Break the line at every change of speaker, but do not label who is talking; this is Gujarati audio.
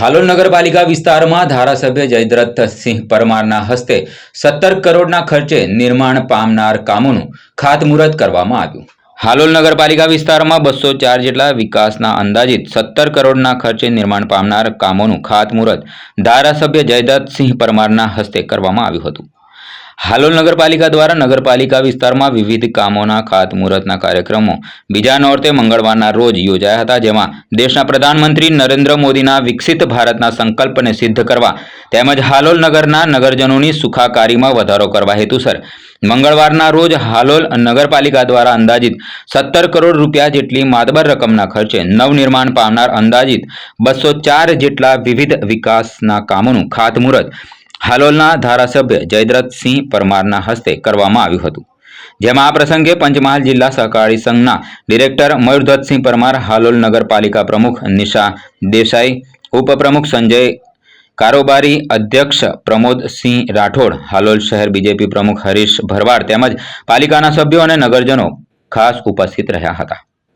હાલોલ નગરપાલિકા વિસ્તારમાં ધારાસભ્ય જયદ્રથસિંહ પરમારના હસ્તે સત્તર કરોડના ખર્ચે નિર્માણ પામનાર કામોનું ખાતમુહૂર્ત કરવામાં આવ્યું. હાલોલ નગરપાલિકા વિસ્તારમાં બસો ચાર જેટલા વિકાસના અંદાજિત સત્તર કરોડના ખર્ચે નિર્માણ પામનાર કામોનું ખાતમુહૂર્ત ધારાસભ્ય જયદ્રથસિંહ પરમારના હસ્તે કરવામાં આવ્યું હતું. હાલોલ નગરપાલિકા દ્વારા નગરપાલિકા વિસ્તારમાં વિવિધ કામોના ખાતમુહૂર્તના કાર્યક્રમો. બીજા નોર્તે મંગળવારના રોજ યોજાયા હતા, જેમાં દેશના પ્રધાનમંત્રી નરેન્દ્ર મોદીના વિકસિત ભારતના સંકલ્પને સિદ્ધ કરવા તેમજ હાલોલ નગરના નગરજનોની સુખાકારીમાં વધારો કરવા હેતુસર. મંગળવારના રોજ હાલોલ નગરપાલિકા દ્વારા અંદાજિત સત્તર કરોડ રૂપિયા જેટલી માતબર રકમના ખર્ચે નવનિર્માણ પામનાર અંદાજિત બસો જેટલા વિવિધ વિકાસના કામોનું ખાતમુહૂર્ત હાલોલના ધારાસભ્ય જયદ્રથસિંહ પરમારના હસ્તે કરવામાં આવ્યું હતું. જેમાં આ પ્રસંગે પંચમહાલ જિલ્લા સહકારી સંઘના ડિરેક્ટર મયુરધ્વજસિંહ પરમાર, હાલોલ નગરપાલિકા પ્રમુખ નિશા દેસાઈ, ઉપપ્રમુખ સંજય કારોબારી અધ્યક્ષ પ્રમોદસિંહ રાઠોડ, હાલોલ શહેર બીજેપી પ્રમુખ હરીશ ભરવાડ તેમજ પાલિકાના સભ્યો અને નગરજનો ખાસ ઉપસ્થિત રહ્યા હતા.